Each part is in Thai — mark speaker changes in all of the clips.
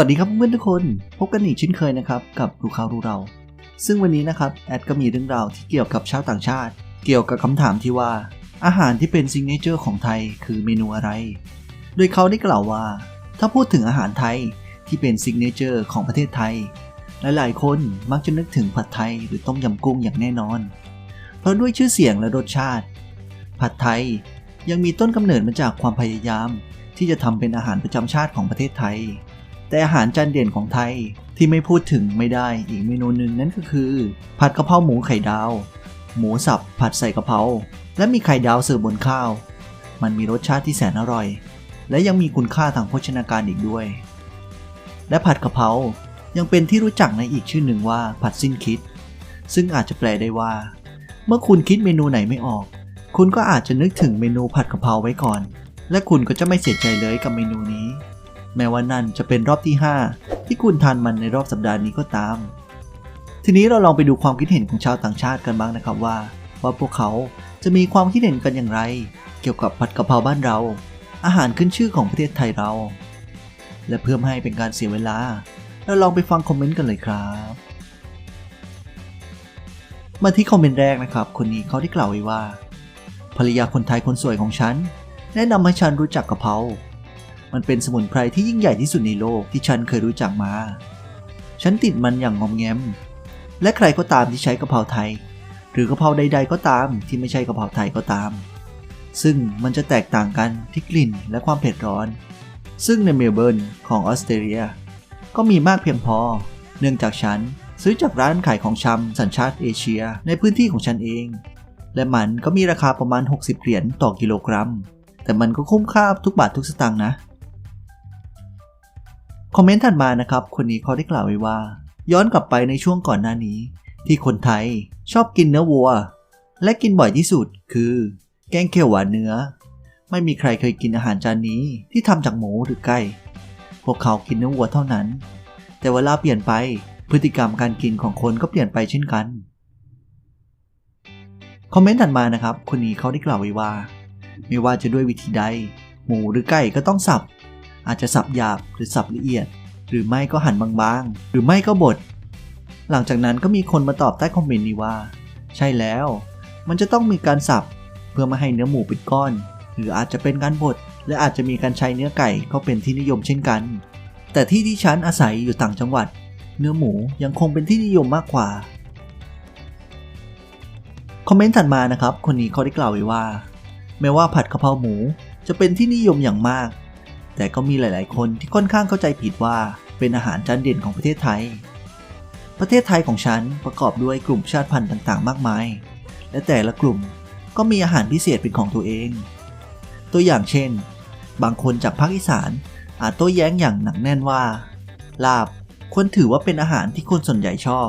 Speaker 1: วัสดีครับเพื่อนทุกคน พบกันอีกเช่นเคยนะครับ กับรู้ข่าวรู้เรา ซึ่งวันนี้นะครับ แอดก็มีเรื่องราวที่เกี่ยวกับชาวต่างชาติ เกี่ยวกับคำถามที่ว่า อาหารที่เป็นซิงเกิลเจอร์ของไทยคือเมนูอะไร โดยเขาได้กล่าวว่า ถ้าพูดถึงอาหารไทยที่เป็นซิงเกิลเจอร์ของประเทศไทย หลายๆ คนมักจะนึกถึงผัดไทยหรือต้มยำกุ้งอย่างแน่นอน เพราะด้วยชื่อเสียงและรสชาติ ผัดไทยยังมีต้นกำเนิดมาจากความพยายาม ที่จะทำเป็นอาหารประจำชาติของประเทศไทย แต่อาหารจานเด่นของไทยที่ไม่พูดถึงไม่ได้อีกเมนูหนึ่งนั่นก็คือ ผัดกะเพราหมูไข่ดาว หมูสับผัดใส่กะเพราและมีไข่ดาวเสิร์ฟบนข้าว มันมีรสชาติที่แสนอร่อย และยังมีคุณค่าทางโภชนาการอีกด้วย และผัดกะเพรายังเป็นที่รู้จักในอีกชื่อหนึ่งว่าผัดสิ้นคิด ซึ่งอาจจะแปลได้ว่า เมื่อคุณคิดเมนูไหนไม่ออก คุณก็อาจจะนึกถึงเมนูผัดกะเพราไว้ก่อน และคุณก็จะไม่เสียใจเลยกับเมนูนี้ แม้ว่านั่นจะเป็นรอบที่ 5 ที่คุณทานมันในรอบสัปดาห์นี้ก็ตาม ทีนี้เราลองไปดูความคิดเห็นของชาวต่างชาติกันบ้างนะครับว่า ว่าพวกเขาจะมีความคิดเห็นกันอย่างไร เกี่ยวกับผัดกะเพราบ้านเรา อาหารขึ้นชื่อของประเทศไทยเรา และเพื่อไม่ให้เป็นการเสียเวลา เราลองไปฟังคอมเมนต์กันเลยครับ มาที่คอมเมนต์แรกนะครับ คนนี้เขาได้กล่าวไว้ว่าภรรยาคนไทยคนสวยของฉัน แนะนำให้ฉันรู้จักกะเพรา มันเป็นสมุนไพรที่ยิ่งใหญ่ที่สุดในโลกที่ฉันเคยรู้จักมา ฉันติดมันอย่างงอมแงม และใครก็ตามที่ใช้กะเพราไทย หรือกะเพราใด ๆ ก็ตามที่ไม่ใช่กะเพราไทยก็ตาม ซึ่งมันจะแตกต่างกันที่กลิ่นและความเผ็ดร้อน ซึ่งในเมลเบิร์นของออสเตรเลีย ก็มีมากเพียงพอ เนื่องจากฉันซื้อจากร้านขายของชำสัญชาติเอเชียในพื้นที่ของฉันเอง และมันก็มีราคาประมาณ 60 เหรียญต่อกิโลกรัม แต่มันก็คุ้มค่าทุกบาททุกสตางค์นะ คอมเมนต์ถัดมานะครับ คนนี้เขาได้กล่าวไว้ว่า ย้อนกลับไปในช่วงก่อนหน้านี้ ที่คนไทยชอบกินเนื้อวัว และกินบ่อยที่สุดคือ แกงเขียวหวานเนื้อ ไม่มีใครเคยกินอาหารจานนี้ที่ทำจากหมูหรือไก่พวกเขากินเนื้อวัวเท่านั้น แต่เวลาเปลี่ยนไปพฤติกรรมการกินของคนก็เปลี่ยนไปเช่นกันคอมเมนต์ถัดมานะครับ คนนี้เขาได้กล่าวไว้ว่า ไม่ว่าจะด้วยวิธีใด หมูหรือไก่ก็ต้องสับ อาจจะสับหยาบหรือสับละเอียด หรือไม่ก็หั่นบางๆ หรือไม่ก็บด หลังจากนั้นก็มีคนมาตอบใต้คอมเมนต์นี้ว่า ใช่แล้ว มันจะต้องมีการสับเพื่อไม่ให้เนื้อหมูเป็นก้อน หรืออาจจะเป็นการบด และอาจจะมีการใช้เนื้อไก่ก็เป็นที่นิยมเช่นกัน แต่ที่ที่ฉันอาศัยอยู่ต่างจังหวัด เนื้อหมูยังคงเป็นที่นิยมมากกว่าคอมเมนต์ถัดมานะครับ คนนี้เขาได้กล่าวไว้ว่า แม้ว่าผัดกะเพราหมูจะเป็นที่นิยมอย่างมาก แต่ก็มีหลาย ๆ คนที่ค่อนข้างเข้าใจผิดว่าเป็นอาหารจานเด่นของประเทศไทย ประเทศไทยของฉันประกอบด้วยกลุ่มชาติพันธุ์ต่าง ๆ มากมาย และแต่ละกลุ่มก็มีอาหารพิเศษเป็นของตัวเอง ตัวอย่างเช่น บางคนจากภาคอีสานอาจโต้แย้งอย่างหนักแน่นว่า ลาบควรถือว่าเป็นอาหารที่คนส่วนใหญ่ชอบ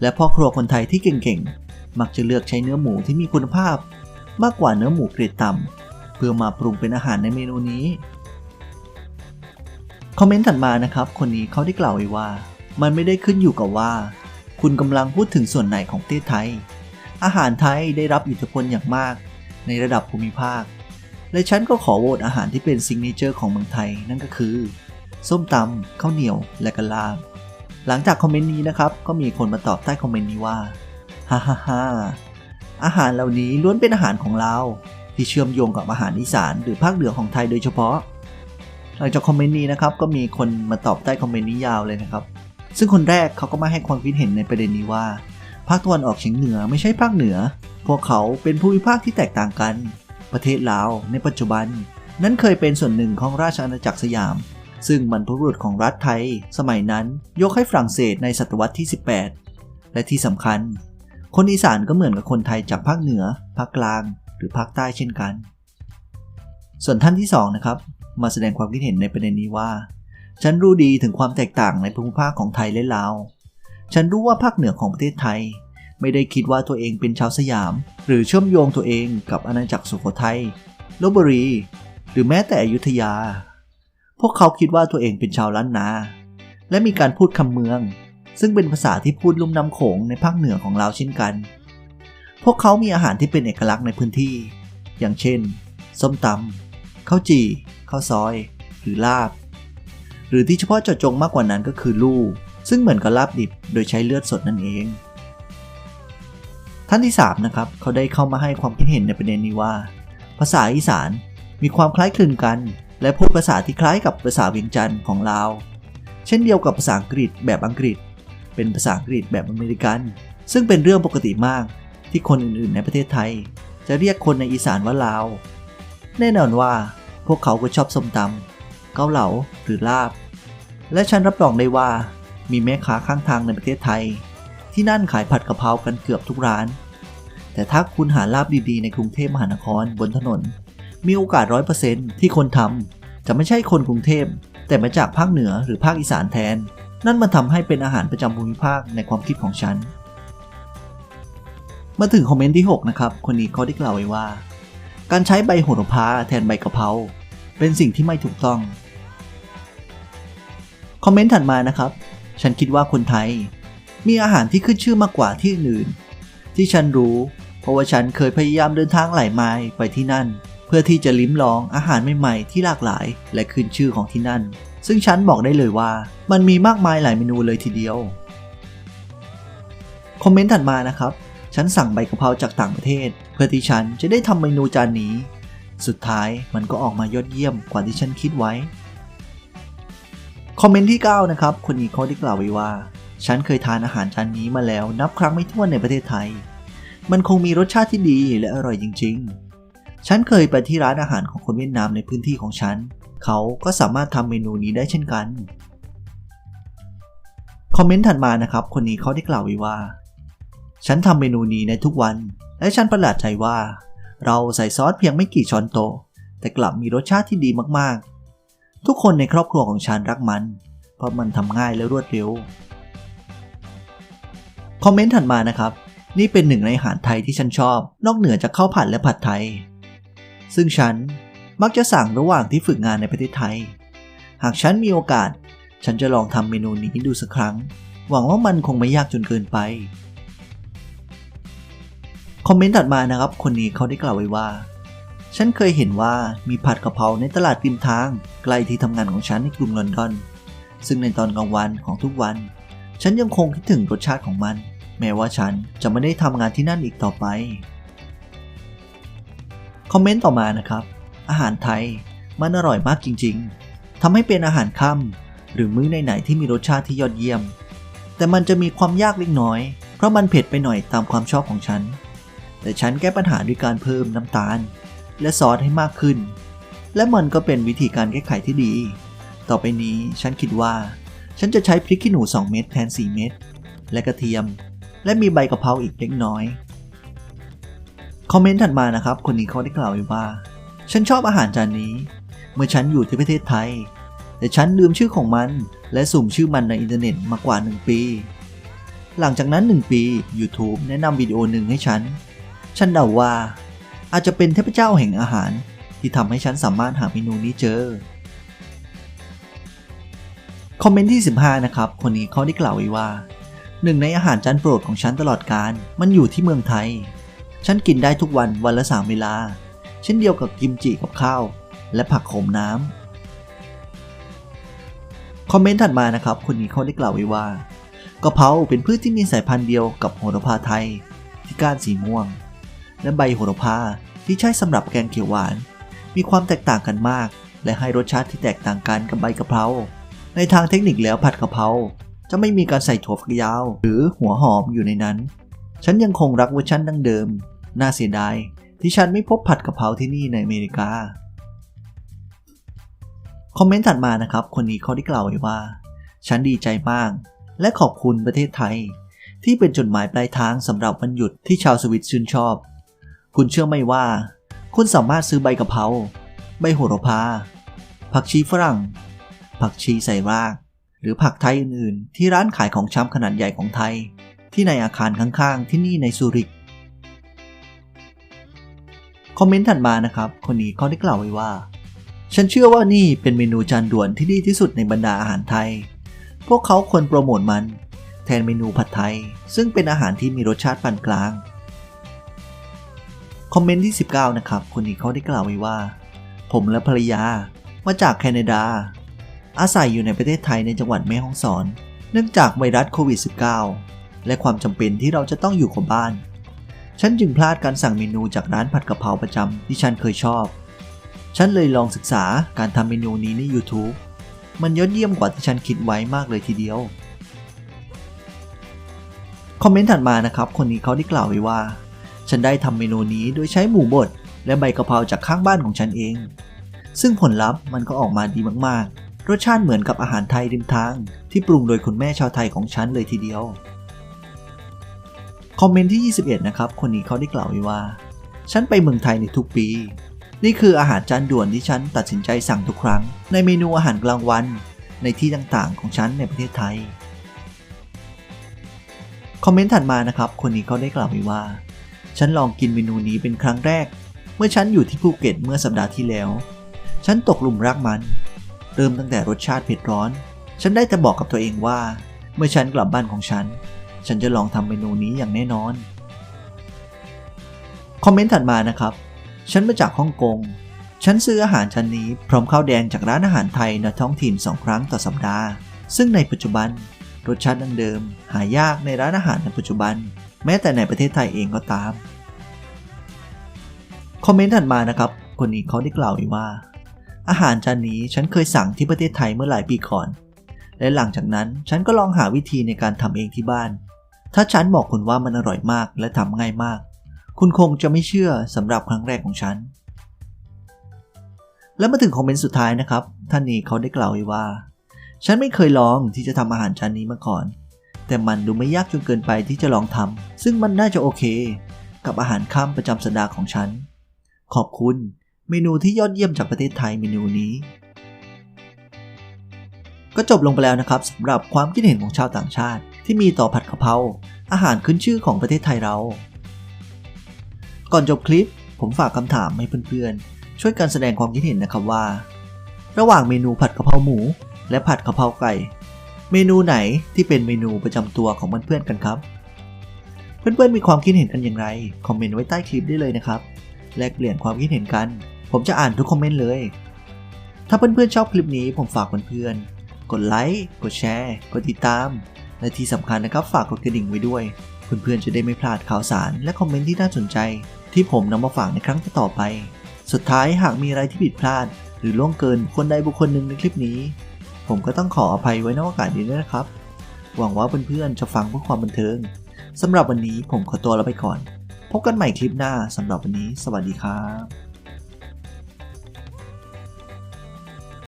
Speaker 1: และพ่อครัวคนไทยที่เก่ง ๆ มักจะเลือกใช้เนื้อหมูที่มีคุณภาพ มากกว่าเนื้อหมูเกรดต่ำเพื่อมาปรุงเป็นอาหารในเมนูนี้ คอมเมนต์ถัดมานะครับ คนนี้เขาได้กล่าวไว้ว่า มันไม่ได้ขึ้นอยู่กับว่า คุณกำลังพูดถึงส่วนไหนของประเทศไทย อาหารไทยได้รับอิทธิพลอย่างมาก ในระดับภูมิภาค และฉันก็ขอโหวตอาหารที่เป็นซิงเกิลเจอร์ของเมืองไทยนั่นก็คือ ส้มตำข้าวเหนียวและกะลาบหลังจากคอมเมนต์นี้นะครับ ก็มีคนมาตอบใต้คอมเมนต์นี้ว่าฮ่าฮ่าฮ่าอาหารเหล่านี้ล้วนเป็นอาหารของเรา ที่เชื่อมโยงกับอาหารอีสานหรือภาคเหนือของไทยโดยเฉพาะ หลังจากคอมเมนต์นี้นะครับก็มีคนมาตอบใต้คอมเมนต์นี้ยาวเลยนะครับ ซึ่งคนแรกเขาก็มาให้ความคิดเห็นในประเด็นนี้ว่าภาคตะวันออกเฉียงเหนือไม่ใช่ภาคเหนือ พวกเขาเป็นภูมิภาคที่แตกต่างกัน ประเทศลาวในปัจจุบัน นั้นเคยเป็นส่วนหนึ่งของราชอาณาจักรสยาม ซึ่งบรรพบุรุษของรัฐไทย สมัยนั้นยกให้ฝรั่งเศสในศตวรรษที่ 18 และที่สำคัญ คนอีสานก็เหมือนกับคนไทยจากภาคเหนือ ภาคกลาง หรือภาคใต้เช่นกัน ส่วนท่านที่2นะครับ มาแสดงความคิดเห็นในประเด็นนี้ว่า ฉันรู้ดีถึงความแตกต่างในภูมิภาคของไทยและลาว ฉันรู้ว่าภาคเหนือของประเทศไทย ไม่ได้คิดว่าตัวเองเป็นชาวสยาม หรือเชื่อมโยงตัวเองกับอาณาจักรสุโขทัยลบบุรี หรือแม้แต่อยุธยา พวกเขาคิดว่าตัวเองเป็นชาวล้านนา และมีการพูดคำเมือง ซึ่งเป็นภาษาที่พูดลุ่มน้ำโขงในภาคเหนือของเราเช่นกัน พวกเขามีอาหารที่เป็นเอกลักษณ์ในพื้นที่ อย่างเช่น ส้มตำ ข้าวจี่ข้าวซอย หรือลาบ หรือที่เฉพาะเจาะจงมากกว่านั้นก็คือลู่ซึ่งเหมือนกับลาบดิบโดยใช้เลือดสดนั่นเอง ท่านที่3นะครับเขาได้เข้ามาให้ความคิดเห็นในประเด็นนี้ว่า ภาษาอีสานมีความคล้ายคลึงกัน และพูดภาษาที่คล้ายกับภาษาเวียงจันทร์ของลาว เช่นเดียวกับภาษาอังกฤษแบบอังกฤษ เป็นภาษาอังกฤษแบบอเมริกัน ซึ่งเป็นเรื่องปกติมากที่คนอื่นๆ ในประเทศไทย จะเรียกคนในอีสานว่าลาว แน่นอนว่าพวกเขาก็ชอบส้มตำเกาเหลาหรือลาบ และฉันรับรองได้ว่ามีแม่ค้าข้างทางในประเทศไทย ที่นั่นขายผัดกะเพรากันเกือบทุกร้าน แต่ถ้าคุณหาลาบดีๆในกรุงเทพมหานครบนถนน มีโอกาสร้อยเปอร์เซนที่คนทำจะไม่ใช่คนกรุงเทพแต่มาจากภาคเหนือหรือภาคอีสานแทน นั่นมันทำให้เป็นอาหารประจำภูมิภาคในความคิดของฉัน มาถึงคอมเมนต์ที่ 6 นะครับ คนนี้เขาได้กล่าวไว้ว่า การใช้ใบโหระพาแทนใบกะเพราเป็นสิ่งที่ไม่ถูกต้อง คอมเมนต์ถัดมานะครับ ฉันคิดว่าคนไทย มีอาหารที่ขึ้นชื่อมากกว่าที่อื่น ที่ฉันรู้ เพราะว่าฉันเคยพยายามเดินทางหลายไมล์ไปที่นั่น เพื่อที่จะลิ้มลองอาหารใหม่ๆที่หลากหลาย และขึ้นชื่อของที่นั่น ซึ่งฉันบอกได้เลยว่ามันมีมากมายหลายเมนูเลยทีเดียว คอมเมนต์ถัดมานะครับ ฉันสั่งใบกะเพราจากต่างประเทศ เพื่อที่ฉันจะได้ทำเมนูจานนี้ สุดท้ายมันก็ออกมายอดเยี่ยมกว่าที่ฉันคิดไว้ คอมเมนต์ที่ 9 นะครับคนนี้เขาได้กล่าวไว้ว่า ฉันเคยทานอาหารจานนี้มาแล้วนับครั้งไม่ถ้วนในประเทศไทย มันคงมีรสชาติที่ดีและอร่อยจริง ๆ ฉันเคยไปที่ร้านอาหารของคนเวียดนามในพื้นที่ของฉัน เขาก็สามารถทำเมนูนี้ได้เช่นกันคอมเมนต์ถัดมานะครับ คนนี้เขาได้กล่าวไว้ว่า ฉันทำเมนูนี้ในทุกวัน และฉันประหลาดใจว่า เราใส่ซอสเพียงไม่กี่ช้อนโต๊ะแต่กลับมีรสชาติที่ดีมากๆ ทุกคนในครอบครัวของฉันรักมัน เพราะมันทำง่ายและรวดเร็ว คอมเมนต์ถัดมานะครับ นี่เป็นหนึ่งในอาหารไทยที่ฉันชอบ นอกเหนือจากข้าวผัดและผัดไทย ซึ่งฉันมักจะสั่งระหว่างที่ฝึกงานในประเทศไทย หากฉันมีโอกาส ฉันจะลองทำเมนูนี้ดูสักครั้ง หวังว่ามันคงไม่ยากจนเกินไป อมเมนต์ถัดมานะครับ คนนี้เขาได้กล่าวไว้ว่า ฉันเคยเห็นว่ามีผัดกะเพราในตลาดริมทางใกล้ที่ทำงานของฉันในกรุงลอนดอน ซึ่งในตอนกลางวันของทุกวัน ฉันยังคงคิดถึงรสชาติของมัน แม้ว่าฉันจะไม่ได้ทำงานที่นั่นอีกต่อไป คอมเมนต์ต่อมานะครับ อาหารไทยมันอร่อยมากจริง ๆทำให้เป็นอาหารค่ำหรือมื้อไหนๆที่มีรสชาติที่ยอดเยี่ยม แต่มันจะมีความยากเล็กน้อย เพราะมันเผ็ดไปหน่อยตามความชอบของฉัน แต่ฉันแก้ปัญหาด้วยการเพิ่มน้ำตาล และซอสให้มากขึ้น และมันก็เป็นวิธีการแก้ไขที่ดี ต่อไปนี้ฉันคิดว่า ฉันจะใช้พริกขี้หนู 2 เม็ดแทน 4 เม็ดและกระเทียม และมีใบกะเพราอีกเล็กน้อย คอมเมนต์ถัดมานะครับ คนนี้เขาได้กล่าวไว้ว่า ฉันชอบอาหารจานนี้ เมื่อฉันอยู่ที่ประเทศไทย แต่ฉันลืมชื่อของมัน และสุ่มชื่อมันในอินเทอร์เน็ตมากว่า 1 ปี หลังจากนั้น 1 ปี YouTube แนะนำวิดีโอหนึ่งให้ฉัน ฉันเดาว่า อาจจะเป็นเทพเจ้าแห่งอาหารที่ทำให้ฉันสามารถหาเมนูนี้เจอ คอมเมนต์ที่ 15 นะครับ คนนี้เขาได้กล่าวไว้ว่า หนึ่งในอาหารจานโปรดของฉันตลอดการมันอยู่ที่เมืองไทย ฉันกินได้ทุกวันวันละสามเวลา เช่นเดียวกับกิมจิกับข้าว และผักโขมน้ำ คอมเมนต์ถัดมานะครับ คนนี้เขาได้กล่าวไว้ว่ากะเพราเป็นพืชที่มีสายพันธุ์เดียวกับโหระพาไทยที่ก้านสีม่วง และใบโหระพาที่ใช้สำหรับแกงเขียวหวาน มีความแตกต่างกันมาก และให้รสชาติที่แตกต่างกันกับใบกะเพราในทางเทคนิคแล้วผัดกะเพราจะไม่มีการใส่ถั่วฝักยาว หรือหัวหอมอยู่ในนั้น ฉันยังคงรักเวอร์ชันดั้งเดิม น่าเสียดายที่ฉันไม่พบผัดกะเพราที่นี่ในอเมริกา คอมเมนต์ถัดมานะครับ คนนี้เขาได้กล่าวไว้ว่า ฉันดีใจมาก และขอบคุณประเทศไทย ที่เป็นจดหมายปลายทางสำหรับวันหยุดที่ชาวสวิตชื่นชอบ คุณเชื่อไหมว่า คุณสามารถซื้อใบกะเพราใบโหระพา ผักชีฝรั่ง ผักชีใส่ราก หรือผักไทยอื่นๆ ที่ร้านขายของชำขนาดใหญ่ของไทย ที่ในอาคารข้างๆ ที่นี่ในซูริกคอมเมนต์ถัดมานะครับ คนนี้เขาได้กล่าวไว้ว่า ฉันเชื่อว่านี่เป็นเมนูจานด่วนที่ดีที่สุดในบรรดาอาหารไทย พวกเขาควรโปรโมทมัน แทนเมนูผัดไทย ซึ่งเป็นอาหารที่มีรสชาติปานกลาง คอมเมนต์ที่ 19 นะครับคนนี้เขาได้กล่าวไว้ว่า ผมและภรรยามาจากแคนาดา อาศัยอยู่ในประเทศไทยในจังหวัดแม่ฮ่องสอน เนื่องจากไวรัสโควิด -19 และความจำเป็นที่เราจะต้องอยู่กับบ้าน ฉันจึงพลาดการสั่งเมนูจากร้านผัดกะเพราประจำที่ฉันเคยชอบ ฉันเลยลองศึกษาการทำเมนูนี้ใน YouTube มันยอดเยี่ยมกว่าที่ฉันคิดไว้มากเลยทีเดียว คอมเมนต์ถัดมานะครับ คนนี้เขาได้กล่าวไว้ว่า ฉันได้ทำเมนูนี้โดยใช้หมูบดและใบกะเพราจากข้างบ้านของฉันเอง ซึ่งผลลัพธ์มันก็ออกมาดีมากๆ รสชาติเหมือนกับอาหารไทยริมทาง ที่ปรุงโดยคุณแม่ชาวไทยของฉันเลยทีเดียว คอมเมนต์ที่ 21 นะครับ คนนี้เขาได้กล่าวไว้ว่า ฉันไปเมืองไทยในทุกปี นี่คืออาหารจานด่วนที่ฉันตัดสินใจสั่งทุกครั้ง ในเมนูอาหารกลางวัน ในที่ต่างๆ ของฉันในประเทศไทย คอมเมนต์ถัดมานะครับ คนนี้เขาได้กล่าวไว้ว่า ฉันลองกินเมนูนี้เป็นครั้งแรก เมื่อฉันอยู่ที่ภูเก็ตเมื่อสัปดาห์ที่แล้ว ฉันตกหลุมรักมัน เริ่มตั้งแต่รสชาติเผ็ดร้อน ฉันได้แต่บอกกับตัวเองว่า เมื่อฉันกลับบ้านของฉัน ฉันจะลองทำเมนูนี้อย่างแน่นอน คอมเมนต์ถัดมานะครับ ฉันมาจากฮ่องกง ฉันซื้ออาหารชั้นนี้พร้อมข้าวแดงจากร้านอาหารไทยในท้องถิ่นสองครั้งต่อสัปดาห์ ซึ่งในปัจจุบันรสชาติดั้งเดิม หายากในร้านอาหารในปัจจุบัน แม้แต่ในประเทศไทยเองก็ตาม คอมเมนต์ถัดมานะครับ คนนี้เขาได้กล่าวไว้ว่า อาหารจานนี้ฉันเคยสั่งที่ประเทศไทยเมื่อหลายปีก่อน และหลังจากนั้นฉันก็ลองหาวิธีในการทำเองที่บ้าน ถ้าฉันบอกคุณว่ามันอร่อยมากและทำง่ายมาก คุณคงจะไม่เชื่อสำหรับครั้งแรกของฉัน และมาถึงคอมเมนต์สุดท้ายนะครับ ท่านนี้เขาได้กล่าวไว้ว่า ฉันไม่เคยลองที่จะทำอาหารจานนี้มาก่อน แต่มันดูไม่ยากจนเกินไปที่จะลองทำซึ่งมันน่าจะโอเค กับอาหารค่ำประจำสัปดาห์ของฉัน ขอบคุณ เมนูที่ยอดเยี่ยมจากประเทศไทยเมนูนี้ ก็จบลงไปแล้วนะครับสำหรับความคิดเห็นของชาวต่างชาติ ที่มีต่อผัดกะเพราอาหารขึ้นชื่อของประเทศไทยเรา ก่อนจบคลิป ผมฝากคำถามให้เพื่อนๆ ช่วยกันแสดงความคิดเห็นนะครับว่า ระหว่างเมนูผัดกะเพราหมู และผัดกะเพราไก่ เมนูไหนที่เป็นเมนูประจำตัวของเพื่อนๆกันครับ เพื่อนๆมีความคิดเห็นกันอย่างไร คอมเมนต์ไว้ใต้คลิปได้เลยนะครับ แลกเปลี่ยนความคิดเห็นกัน ผมจะอ่านทุกคอมเมนต์เลย ถ้าเพื่อนๆชอบคลิปนี้ผมฝากเพื่อนๆ กดไลค์ กดแชร์ กดติดตาม และที่สำคัญนะครับฝากกดกระดิ่งไว้ด้วย เพื่อนๆจะได้ไม่พลาดข่าวสาร และคอมเมนต์ที่น่าสนใจ ที่ผมนำมาฝากในครั้งต่อไป สุดท้ายหากมีอะไรที่ผิดพลาด หรือล่วงเกินคนใดบุคคลหนึ่งในคลิปนี้ ผมก็ต้องขออภัยไว้ในโอกาสนี้ด้วยนะครับ หวังว่าเพื่อนๆจะฟังเพื่อความบันเทิงสำหรับวันนี้ผมขอตัวลาไปก่อน พบกันใหม่คลิปหน้าสำหรับวันนี้ สวัสดีครับ